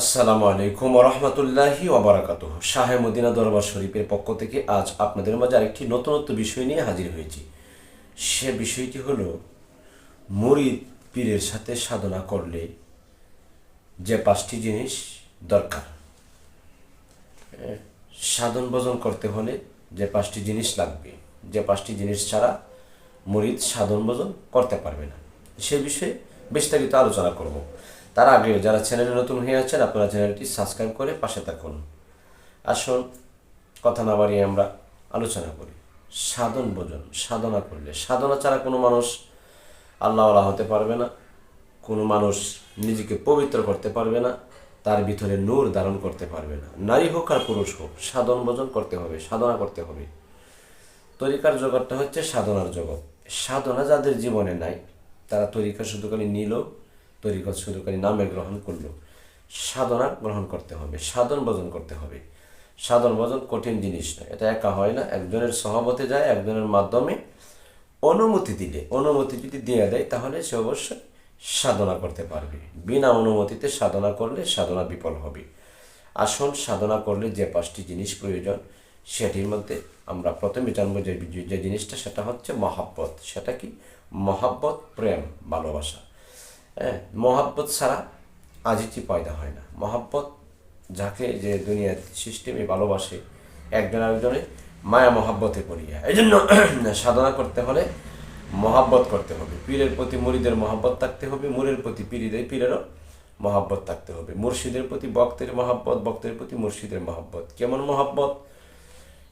আসসালামু আলাইকুম রহমতুল্লাহি ওবরাকাত শাহে মদিনা দরবার শরীফের পক্ষ থেকে আজ আপনাদের মাঝে আরেকটি নতুনত্ব বিষয় নিয়ে হাজির হয়েছি। সে বিষয়টি হলো, মুরিদ পীরের সাথে সাধনা করলে যে পাঁচটি জিনিস দরকার। সাধন ভজন করতে হলে যে পাঁচটি জিনিস লাগবে, যে পাঁচটি জিনিস ছাড়া মুরিদ সাধন ভজন করতে পারবে না। সে বিষয়ে বিস্তারিত আলোচনা করব। তার আগে যারা চ্যানেলে নতুন হয়ে আছেন, আপনারা চ্যানেলটি সাবস্ক্রাইব করে পাশে থাকুন। আসুন, কথা না বাড়িয়ে আমরা আলোচনা করি। সাধন ভোজন, সাধনা করলে। সাধনা ছাড়া কোনো মানুষ আল্লাহওয়ালা হতে পারবে না। কোনো মানুষ নিজেকে পবিত্র করতে পারবে না। তার ভিতরে নূর ধারণ করতে পারবে না। নারী হোক আর পুরুষ হোক, সাধন ভোজন করতে হবে, সাধনা করতে হবে। তরিকার জগৎটা হচ্ছে সাধনার জগৎ। সাধনা যাদের জীবনে নাই, তারা তরিকা শুধু খালি নিল তরিকা শুধু খালি নামে গ্রহণ করল। সাধনা গ্রহণ করতে হবে, সাধন ভজন করতে হবে। সাধন ভজন কঠিন জিনিস নয় এটা একা হয় না। একজনের সহমতে যায়, একজনের মাধ্যমে অনুমতি দিলে, অনুমতি যদি দিয়ে দেয়, তাহলে সে অবশ্যই সাধনা করতে পারবে। বিনা অনুমতিতে সাধনা করলে সাধনা বিফল হবে। আসন, সাধনা করলে যে পাঁচটি জিনিস প্রয়োজন, সেটির মধ্যে আমরা প্রথমে জানব যে যে জিনিসটা, সেটা হচ্ছে মহাব্বত। সেটা কি? মহাব্বত, প্রেম, ভালোবাসা। হ্যাঁ মহাব্বত ছাড়া আজিটি পয়দা হয় না। মহাব্বত যাকে যে দুনিয়ার সিস্টেমে ভালোবাসে একজন আরেকজনে মায়া মহাব্বতে পড়িয়া। এই জন্য সাধনা করতে হলে মহাব্বত করতে হবে। পীরের প্রতি মুরিদের মহাব্বত থাকতে হবে মুরের প্রতি পীরিদের পীরেরও মহাব্বত থাকতে হবে। মুর্শিদের প্রতি বক্তের মহাব্বত বক্তের প্রতি মুর্শিদের মহাব্বত। কেমন মহাব্বত?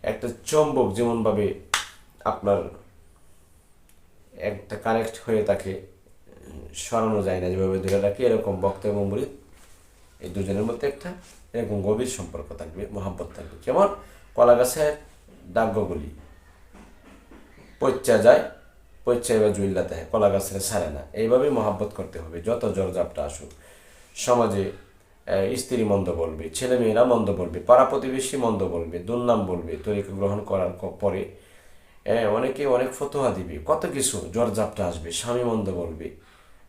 একটা চম্বক যেমনভাবে আপনার একটা কানেক্ট হয়ে উম, সরানো যায় না যেভাবে ধরে রাখি, এরকম বক্ত এবং মুরিদ এই দুজনের মধ্যে একটা এরকম গভীর সম্পর্ক থাকবে, মহাব্বত থাকবে। যেমন কলা গাছের ডাগ্যগুলি পচ্চা যায় পচ্চা এবার জুইল্লাতে হয় কলা গাছের ছাড়ে না। এইভাবেই মহাব্বত করতে হবে, যত জরজাপটা আসুক। সমাজে স্ত্রী মন্দ বলবে ছেলে মেয়েরা মন্দ বলবে, পাড়া প্রতিবেশী মন্দ বলবে, দুর্নাম বলবে, তরিকা গ্রহণ করার পরে অনেকে অনেক ফতোয়া দিবে, কত কিছু জরজাপটা আসবে, স্বামী মন্দ বলবে।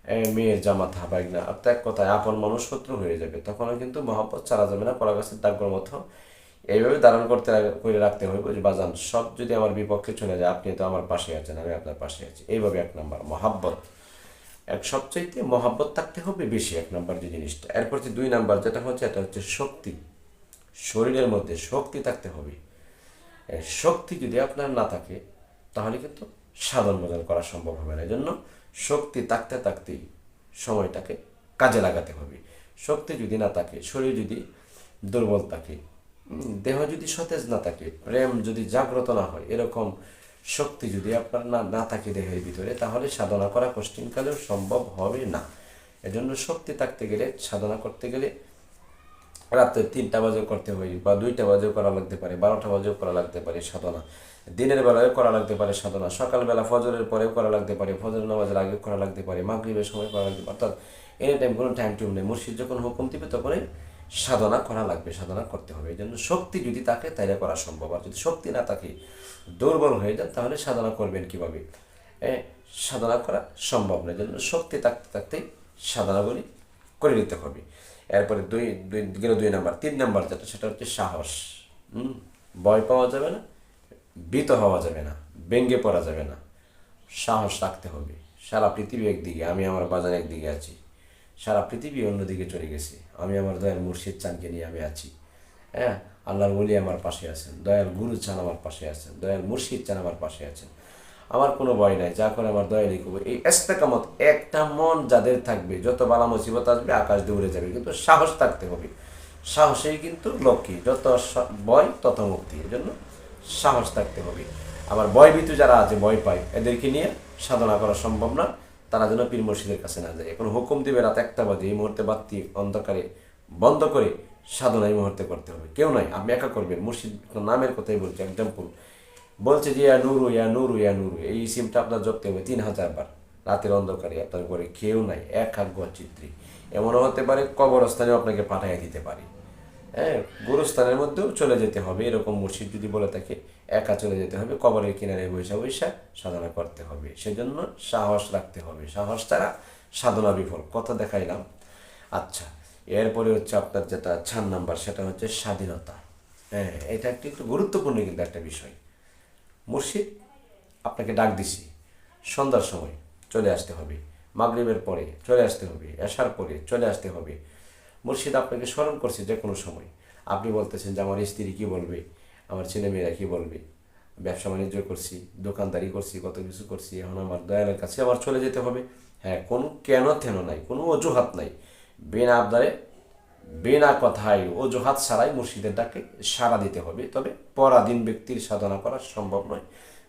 মেয়ের জামা থাবাই না। আর এক কথায় আপন মানুষ শত্রু হয়ে যাবে। তখনও কিন্তু মহাব্বত চালা যাবে না। কলা গাছের দাগ্যর মতো এইভাবে ধারণ করতে করে রাখতে হবে যে, বাজান, সব যদি আমার বিপক্ষে চলে যায়, আপনি তো আমার পাশে আছেন, আমি আপনার পাশে আছি। এইভাবে এক নম্বর মহাব্বত। এক সবচাইতে মহাব্বত থাকতে হবে বেশি এক নম্বর যে জিনিসটা। এরপর যে দুই নাম্বার, যেটা হচ্ছে, এটা হচ্ছে শক্তি। শরীরের মধ্যে শক্তি থাকতে হবে। শক্তি যদি আপনার না থাকে, তাহলে কিন্তু সাধন ভোজন করা সম্ভব হবে না। এই জন্য শক্তি থাকতে থাকতেই সময়টাকে কাজে লাগাতে হবে। শক্তি যদি না থাকে, শরীর যদি দুর্বল থাকে দেহ যদি সতেজ না থাকে, প্রেম যদি জাগ্রত না হয়, এরকম শক্তি যদি আপনার না না থাকে দেহের ভিতরে, তাহলে সাধনা করা কষ্টিনকালেও সম্ভব হবে না। এজন্য শক্তি থাকতে গেলে, সাধনা করতে গেলে রাত্রে তিনটা বাজেও করতে হয় বা দুইটা বাজেও করা লাগতে পারে, বারোটা বাজেও করা লাগতে পারে সাধনা। দিনের বেলায় করা লাগতে পারে সাধনা, সকালবেলা ফজরের পরেও করা লাগতে পারে, ফজর নামাজের আগে করা লাগতে পারে, মাগরিবের সময় করা লাগতে পারে, অর্থাৎ এনি টাইম কোনো টাইম টুম নেই। মুর্শিদ যখন হুকুম দিবে তখনই সাধনা করা লাগবে, সাধনা করতে হবে। এই জন্য শক্তি যদি থাকে, তাইলে করা সম্ভব। আর যদি শক্তি না থাকে, দুর্বল হয়ে যান, তাহলে সাধনা করবেন কীভাবে? সাধনা করা সম্ভব নয় জন্য শক্তি থাকতে থাকতেই সাধনাগুলি করে নিতে হবে। এরপরে দুই দুই, গেল দুই নাম্বার, তিন নাম্বার যেটা, সেটা হচ্ছে সাহস। হুম, ভয় পাওয়া যাবে না। ভীত হওয়া যাবে না, ব্যঙ্গে পড়া যাবে না। সাহস রাখতে হবে। সারা পৃথিবী একদিকে, আমি আমার বাজার একদিকে আছি। সারা পৃথিবী অন্যদিকে চলে গেছে। আমি আমার দয়াল মুর্শিদ চানকে নিয়ে আমি আছি। হ্যাঁ আল্লাহর বলি আমার পাশে আছেন। দয়াল গুরু চান আমার পাশে আছেন। দয়াল মুর্শিদ চান আমার পাশে আছেন। আমার কোনো ভয় নাই। যা করে আমার দয়া করব এই এস্তেকামত একটা মন যাদের থাকবে, যত বালা মুসিবত আসবে, আকাশ দিয়ে উড়ে যাবে। কিন্তু সাহস থাকতে হবে। সাহসেই কিন্তু লক্ষ্মী। যত ভয়, তত মুক্তি। এই জন্য সাহস থাকতে হবে। আবার ভয় ভীতু যারা আছে, ভয় পায়, এদেরকে নিয়ে সাধনা করা সম্ভব না। তারা যেন পীর মুর্শিদের কাছে না যায়। এখন হুকুম দিবে রাত একটা বাজে, এই মুহূর্তে বাত্তি অন্ধকারে বন্ধ করে সাধনা এই মুহূর্তে করতে হবে। কেউ নাই, আপনি একা করবেন। মুর্শিদ নামের কথাই বলছি এক্সাম্পল বলছে যে, ইয়া নুরু ইয়া নুরু ইয়া নুরু। এই সিমটা আপনার জপতে হবে তিন হাজার বার। রাতের অন্ধকারে আপনার ঘরে কেউ নাই, এক হাত চিত্রী। এমনও হতে পারে কবরস্থানেও আপনাকে পাঠাইয়া দিতে পারে। হ্যাঁ গুরুস্থানের মধ্যেও চলে যেতে হবে। এরকম মুর্শিদ যদি বলে থাকে একা চলে যেতে হবে, কবরের কিনারে বৈশা বৈশা সাধনা করতে হবে। সেজন্য সাহস রাখতে হবে। সাহস ছাড়া সাধনা বিফল। কথা দেখাইলাম। আচ্ছা এরপরে হচ্ছে আপনার যেটা চার নাম্বার, সেটা হচ্ছে স্বাধীনতা। হ্যাঁ এটা একটি একটু গুরুত্বপূর্ণ কিন্তু একটা বিষয়। মুর্শিদ আপনাকে ডাক দিছি, সন্ধ্যার সময় চলে আসতে হবে। মাগরিবের পরে চলে আসতে হবে, এশার পরে চলে আসতে হবে। মুর্শিদ আপনাকে স্মরণ করছে যে কোনো সময়। আপনি বলতেছেন যে আমার স্ত্রী কী বলবে? আমার ছেলেমেয়েরা কী বলবে? ব্যবসা বাণিজ্য করছি, দোকানদারি করছি, কত কিছু করছি, এখন আমার দয়ালের কাছে আবার চলে যেতে হবে। হ্যাঁ কোনো কেন থেন নাই, কোনো অজুহাত নাই। বিনা আবদারে, বিনা কথায় অজুহাত ছাড়াই মুর্শিদের ডাকে সাড়া দিতে হবে। তবে পরাধীন ব্যক্তির সাধনা করা সম্ভব নয়।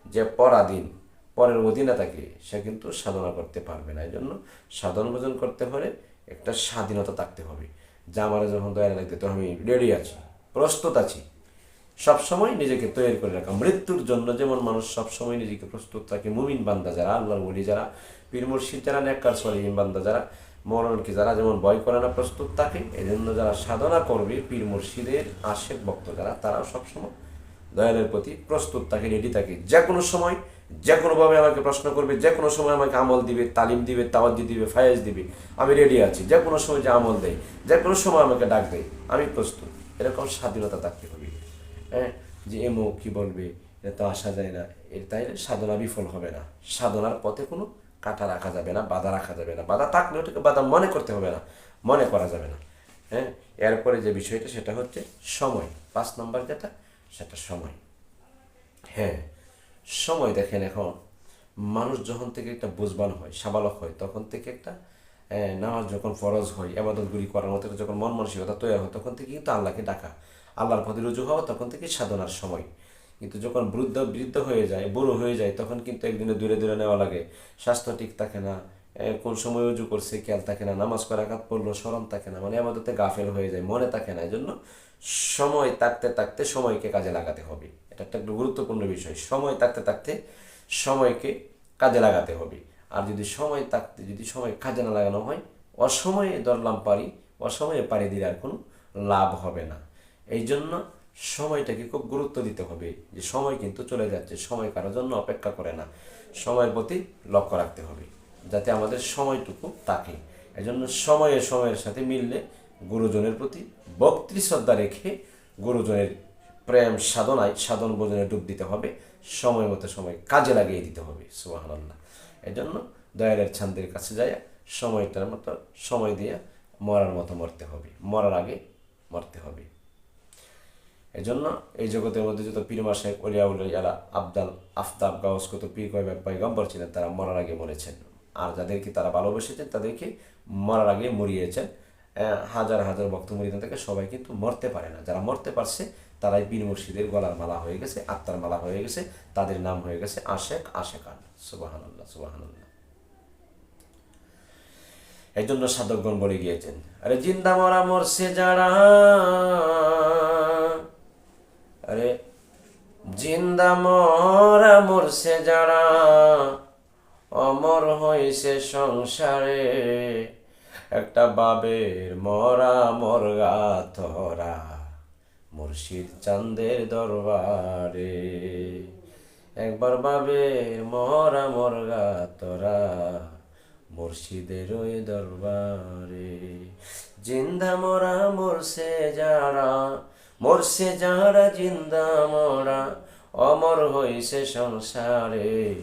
যে পরাধীন, পরের অধীনে থাকে সে কিন্তু সাধনা করতে পারবে না। এই জন্য সাধন ভোজন করতে হলে একটা স্বাধীনতা থাকতে হবে। যা আমার যখন দয়া লাগতে তো আমি রেডি আছি, প্রস্তুত আছি। সবসময় নিজেকে তৈরি করে রাখা। মৃত্যুর জন্য যেমন মানুষ সবসময় নিজেকে প্রস্তুত থাকে, মুমিন বান্দা যারা, আল্লাহর বলি যারা, পীর মুর্শিদ যারা, নেককার সলিহীন বান্দা যারা, মরণকে যারা যেমন ভয় করে না, প্রস্তুত থাকে এই জন্য যারা সাধনা করবে, পীর মুর্শিদের আশেক ভক্ত যারা, তারাও সবসময় দয়ালের প্রতি প্রস্তুত থাকে রেডি থাকে। যে কোনো সময় যে কোনোভাবে আমাকে প্রশ্ন করবে যে কোনো সময় আমাকে আমল দিবে, তালিম দিবে, তাওয়াজ্জি দিবে, ফায়েজ দিবে, আমি রেডি আছি। যে কোনো সময় যে আমল দেয় যে কোনো সময় আমাকে ডাক দেয়, আমি প্রস্তুত। এরকম স্বাধীনতা থাকতে হবে। হ্যাঁ? যে এমো কি বলবে, এটা তো আসা যায় না। এর তাই সাধনা বিফল হবে না। সাধনার পথে কোনো কাটা রাখা যাবে না, বাধা রাখা যাবে না। বাধা থাকলে ওটাকে বাধা মনে করতে হবে না, মনে করা যাবে না। হ্যাঁ? এরপরে যে বিষয়টা, সেটা হচ্ছে সময়। পাঁচ নম্বর যেটা, সেটা সময়। হ্যাঁ? সময় দেখেন এখন, মানুষ যখন থেকে একটা বুঝবান হয়, সাবালক হয়, তখন থেকে একটা নামাজ যখন ফরজ হয় আবাদতগুলি করার মতো, যখন মন মানসিকতা তৈরি হয়, তখন থেকে কিন্তু আল্লাহকে ডাকা। আল্লাহর পথে রুজু হওয়া তখন থেকে সাধনার সময়। কিন্তু যখন বৃদ্ধ বৃদ্ধ হয়ে যায়, বুড়ো হয়ে যায়, তখন কিন্তু একদিনে দূরে দূরে নেওয়া লাগে। স্বাস্থ্য ঠিক থাকে না কোন সময় উজু করছে, খেয়াল থাকে না, নামাজ করা কাত পড়ল, স্মরণ থাকে না মানে আমাদেরতে গাফেল হয়ে যায়, মনে থাকে না এই জন্য সময় থাকতে থাকতে সময়কে কাজে লাগাতে হবে। এটা একটা গুরুত্বপূর্ণ বিষয়। সময় থাকতে থাকতে সময়কে কাজে লাগাতে হবে। আর যদি সময় থাকতে যদি সময় কাজে না লাগানো হয়, অসময়ে দরলাম পারি, অসময়ে পারি দিলে আর কোনো লাভ হবে না। এই জন্য সময়টাকে খুব গুরুত্ব দিতে হবে যে সময় কিন্তু চলে যাচ্ছে, সময় কারোর জন্য অপেক্ষা করে না। সময়ের প্রতি লক্ষ্য রাখতে হবে, যাতে আমাদের সময়টুকু থাকে। এই জন্য সময়ে সময়ের সাথে মিললে গুরুজনের প্রতি ভক্তি শ্রদ্ধা রেখে গুরুজনের প্রেম সাধনায়, সাধন বোধনে ডুব দিতে হবে, সময় মতো সময় কাজে লাগিয়ে দিতে হবে সুবাহান আল্লাহ এই জন্য দয়ালের ছান্দের কাছে যায় সময়টার মতো সময় দিয়ে মরার মতো মরতে হবে, মরার আগে মরতে হবে। এই জন্য এই জগতের মধ্যে যত পীর মাসে অলিয়া উলিয়ালা আবদাল আফতাব গাউস কত পীর কয় পয়গম্বর ছিলেন, তারা মরার আগে মরেছেন। আর যাদেরকে তারা ভালোবেসেছেন, তাদেরকে মরার আগে মরিয়েছেন। হাজার হাজার ভক্ত মরিদান থেকে সবাই কিন্তু মরতে পারে না। যারা মরতে পারছে, তারাই পীর মুর্শিদের গলার মালা হয়ে গেছে, আত্মার মালা হয়ে গেছে, তাদের নাম হয়ে গেছে আশেক, আশেকান। সুবাহান আল্লাহ সুবাহান আল্লাহ এই জন্য সাধকগণ বলে গিয়েছেন। আরে, জিন্দা মরা মরছে যারা। আরে, জিন্দা মরা মরছে যারা। অমর হয়েছে সংসারে। একটা বাবের মরা মরগা ধরা মুর্শিদ চাঁদের দরবারে। একবার বাবের মরা মরগা তোরা মুর্শিদের ওই দরবারে। জিন্দা মরা, মরছে যারা মরছে যারা জিন্দা মরা, অমর হইছে সংসারে।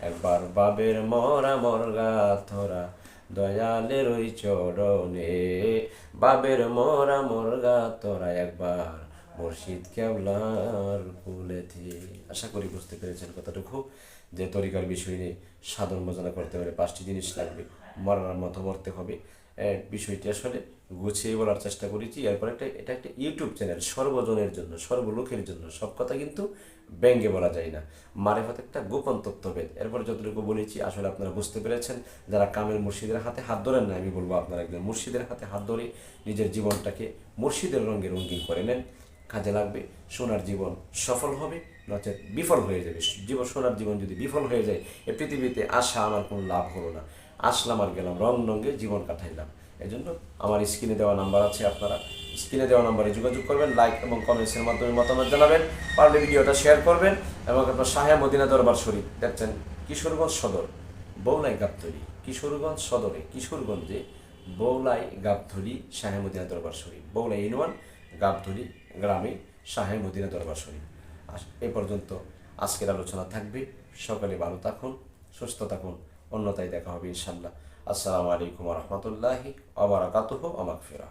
একবার বাবের মরা মরগা থরা দয়ালের ওই চরণে। বাবের মরা মরগা তোরা একবার মুর্শিদ কেবলার কুলেতে। আশা করি বুঝতে পেরেছেন কতটুকু যে তরিকার বিষয় নিয়ে সাধন মজনা করতে হলে পাঁচটি জিনিস লাগবে। মরার মতো মরতে হবে। বিষয়টি আসলে গুছিয়ে বলার চেষ্টা করেছি। এরপর একটা, এটা একটা ইউটিউব চ্যানেল, সর্বজনের জন্য, সর্বলোকের জন্য। সব কথা কিন্তু ব্যঙ্গে বলা যায় না। মারেফত একটা গোপন তত্ত্বভেদ। এরপর যতটুকু বলেছি, আসলে আপনারা বুঝতে পেরেছেন, যারা কামের মুর্শিদের হাতে হাত ধরেন না, আমি বলব আপনারা একজন মুর্শিদের হাতে হাত ধরে নিজের জীবনটাকে মুর্শিদের রঙে রঙিন করে নেন। কাজে লাগবে সোনার জীবন সফল হবে, নচেত বিফল হয়ে যাবে। জীবন সোনার জীবন যদি বিফল হয়ে যায়, এ পৃথিবীতে আসা আমার কোনো লাভ হলো না। আসলাম আর গেলাম, রং রঙে জীবন কাটাইলাম। এই জন্য আমার স্ক্রিনে দেওয়া নাম্বার আছে আপনারা স্ক্রিনে দেওয়া নাম্বারে যোগাযোগ করবেন, লাইক এবং কমেন্টসের মাধ্যমে মতামত জানাবেন, পারলে ভিডিওটা শেয়ার করবেন এবং আপনার সাহেব মদিনা দরবার শরীফ দেখছেন কিশোরগঞ্জ সদর, বৌলাই গাবধরি কিশোরগঞ্জ সদরে, কিশোরগঞ্জে বৌলাই গাবধরি শাহে মদিনা দরবার শরীফ। বৌলাই ইনওয়ান গাবধরি গ্রামে শাহে মদিনা দরবার শরীফ। এ পর্যন্ত আজকের আলোচনা থাকবে। সকালে ভালো থাকুন, সুস্থ থাকুন। অন্যতায় দেখা হবে ইনশাল্লাহ আসসালামু আলাইকুম রহমতুল্লাহ আবার কাতুহ আমাক ফেরা